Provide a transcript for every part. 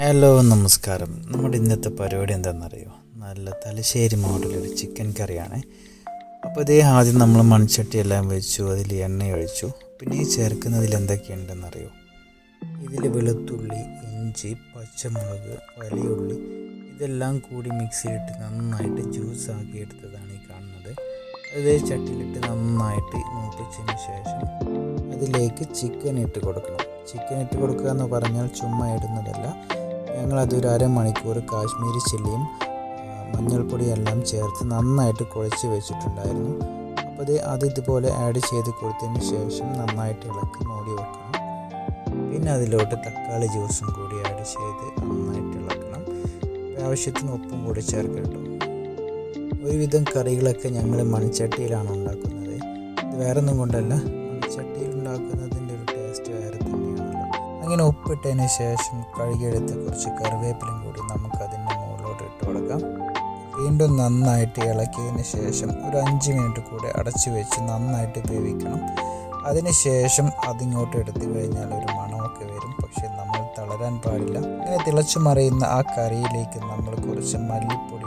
Hello നമസ്കാരം. നമ്മുടെ ഇന്നത്തെ പരിപാടി എന്താണെന്നറിയോ? നല്ല തലശ്ശേരി മോഡലൊരു ചിക്കൻ കറിയാണ്. അപ്പോൾ ഇതേ ആദ്യം നമ്മൾ മൺചട്ടി എല്ലാം വെച്ചു അതിൽ എണ്ണ ഒഴിച്ചു. പിന്നെ ഈ ചേർക്കുന്നതിൽ എന്തൊക്കെയുണ്ടെന്നറിയോ? ഇതിൽ വെളുത്തുള്ളി ഇഞ്ചി പച്ചമുളക് വലിയുള്ളി ഇതെല്ലാം കൂടി മിക്സിയിലിട്ട് നന്നായിട്ട് ജ്യൂസ് ആക്കി എടുത്തതാണ് ഈ കാണുന്നത്. അതേ ചട്ടിയിലിട്ട് നന്നായിട്ട് മൂപ്പിച്ചതിന് ശേഷം അതിലേക്ക് ചിക്കൻ ഇട്ട് കൊടുക്കണം. ചിക്കൻ ഇട്ട് കൊടുക്കുക എന്ന് പറഞ്ഞാൽ ചുമ്മാ ഇടുന്നതല്ല. ഞങ്ങളതൊരു അരമണിക്കൂർ കാശ്മീരി ചില്ലിയും മഞ്ഞൾപ്പൊടിയെല്ലാം ചേർത്ത് നന്നായിട്ട് കുഴച്ച് വെച്ചിട്ടുണ്ടായിരുന്നു. അപ്പോൾ അത് അത് ഇതുപോലെ ആഡ് ചെയ്ത് കൊടുത്തതിന് ശേഷം നന്നായിട്ട് ഇളക്കി മൂടി വെക്കണം. പിന്നെ അതിലോട്ട് തക്കാളി ജ്യൂസും കൂടി ആഡ് ചെയ്ത് നന്നായിട്ട് ഇളക്കണം. ആവശ്യത്തിന് ഉപ്പും കൂടി ചേർക്കട്ടു കേട്ടോ. ഒരുവിധം കറികളൊക്കെ ഞങ്ങൾ മൺചട്ടിയിലാണ് ഉണ്ടാക്കുന്നത്. ഇത് വേറൊന്നും കൊണ്ടല്ല മൺചട്ടിയിൽ വേറെ അങ്ങനെ ഉപ്പിട്ടതിന് ശേഷം കഴുകിയെടുത്ത് കുറച്ച് കറിവേപ്പിലും കൂടി നമുക്ക് അതിന്റെ മുകളിലോട്ട് ഇട്ട് കൊടുക്കാം. വീണ്ടും നന്നായിട്ട് ഇളക്കിയതിന് ശേഷം ഒരു അഞ്ച് മിനിറ്റ് കൂടെ അടച്ചു വെച്ച് നന്നായിട്ട് വേവിക്കണം. അതിന് ശേഷം അതിങ്ങോട്ട് എടുത്തു കഴിഞ്ഞാൽ ഒരു മണമൊക്കെ വരും. പക്ഷെ നമ്മൾ തളരാൻ പാടില്ല. ഇങ്ങനെ തിളച്ചു മറിയുന്ന ആ കറിയിലേക്ക് നമ്മൾ കുറച്ച് മല്ലിപ്പൊടി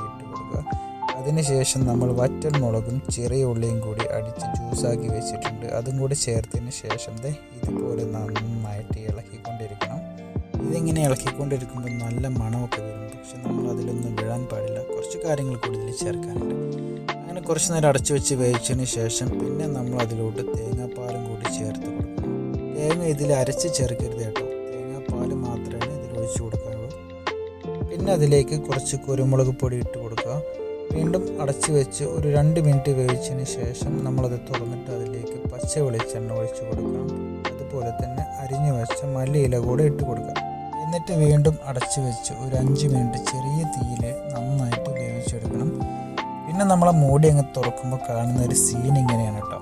അതിനുശേഷം നമ്മൾ വറ്റൽ മുളകും ചെറിയ ഉള്ളിയും കൂടി അടിച്ച് ജ്യൂസാക്കി വെച്ചിട്ടുണ്ട്. അതും കൂടി ചേർത്തതിന് ശേഷം ഇതുപോലെ നന്നായിട്ട് ഇളക്കിക്കൊണ്ടിരിക്കണം. ഇതിങ്ങനെ ഇളക്കിക്കൊണ്ടിരിക്കുമ്പോൾ നല്ല മണമൊക്കെ വരും. പക്ഷെ നമ്മൾ അതിലൊന്നും വിഴാൻ പാടില്ല. കുറച്ച് കാര്യങ്ങൾ കൂടുതൽ ചേർക്കാനുണ്ട്. അങ്ങനെ കുറച്ച് നേരം അടച്ചു വെച്ച് വേവിച്ചതിന് ശേഷം പിന്നെ നമ്മൾ അതിലോട്ട് തേങ്ങാപ്പാലും കൂടി ചേർത്ത് കൊടുക്കും തേങ്ങ ഇതിൽ അരച്ച് ചേർക്കരുത് കേട്ടോ. തേങ്ങാപ്പാൽ മാത്രമേ ഇതിൽ ഒഴിച്ചു കൊടുക്കാവുള്ളൂ. പിന്നെ അതിലേക്ക് കുറച്ച് കുരുമുളക് പൊടി ഇട്ട് കൊടുക്കുക. വീണ്ടും അടച്ചു വെച്ച് ഒരു രണ്ട് മിനിറ്റ് വേവിച്ചതിന് ശേഷം നമ്മളത് തുറന്നിട്ട് അതിലേക്ക് പച്ച വെളിച്ചെണ്ണ ഒഴിച്ചു കൊടുക്കണം. അതുപോലെ തന്നെ അരിഞ്ഞു വെച്ച മല്ലിയില കൂടെ ഇട്ട് കൊടുക്കുക എന്നിട്ട് വീണ്ടും അടച്ചു വെച്ച് ഒരു അഞ്ച് മിനിറ്റ് ചെറിയ തീയിൽ നന്നായിട്ട് വേവിച്ചെടുക്കണം. പിന്നെ നമ്മളെ മൂടി അങ്ങ് തുറക്കുമ്പോൾ കാണുന്ന ഒരു സീൻ ഇങ്ങനെയാണ് കേട്ടോ.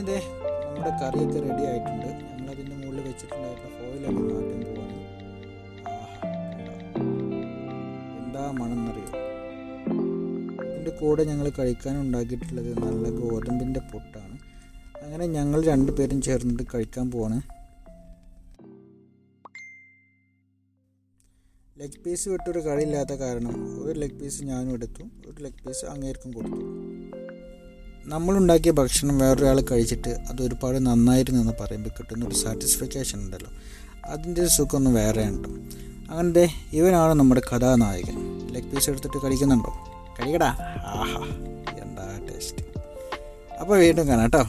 ഇതേ നമ്മുടെ കറിയൊക്കെ റെഡി ആയിട്ടുണ്ട്. ഞങ്ങളതിന്റെ മുകളിൽ വെച്ചിട്ടുണ്ടായിരുന്ന ഫോയിലൊക്കെ മാറ്റാൻ പോവാണ്? എന്താ മണമെന്നറിയോ ഇതിന്റെ കൂടെ ഞങ്ങൾ കഴിക്കാൻ ഉണ്ടാക്കിയിട്ടുള്ളത് നല്ല ഗോതമ്പിന്റെ പൊട്ടാണ്. അങ്ങനെ ഞങ്ങൾ രണ്ടുപേരും ചേർന്നിട്ട് കഴിക്കാൻ പോവാണ്. ലെഗ് പീസ് വിട്ടൊരു കളിയില്ലാത്ത കാരണം ഒരു ലെഗ് പീസ് ഞാനും എടുത്തു. ഒരു ലെഗ് പീസ് അങ്ങേർക്കും കൊടുത്തു. നമ്മളുണ്ടാക്കിയ ഭക്ഷണം വേറൊരാൾ കഴിച്ചിട്ട് അത് ഒരുപാട് നന്നായിരുന്നു എന്ന് പറയുമ്പോൾ കിട്ടുന്ന ഒരു സാറ്റിസ്ഫാക്ഷൻ ഉണ്ടല്ലോ. അതിന്റെ സുഖമൊന്നും വേറെ ഉണ്ടോ. അങ്ങനത്തെ ഇവനാണ് നമ്മുടെ കഥാനായകൻ. ലെഗ് പീസ് എടുത്തിട്ട് കഴിക്കുന്നുണ്ടോ കഴിക്കടാ ആഹാ എന്താ ടേസ്റ്റ് അപ്പോൾ വീണ്ടും കാണാം കേട്ടോ.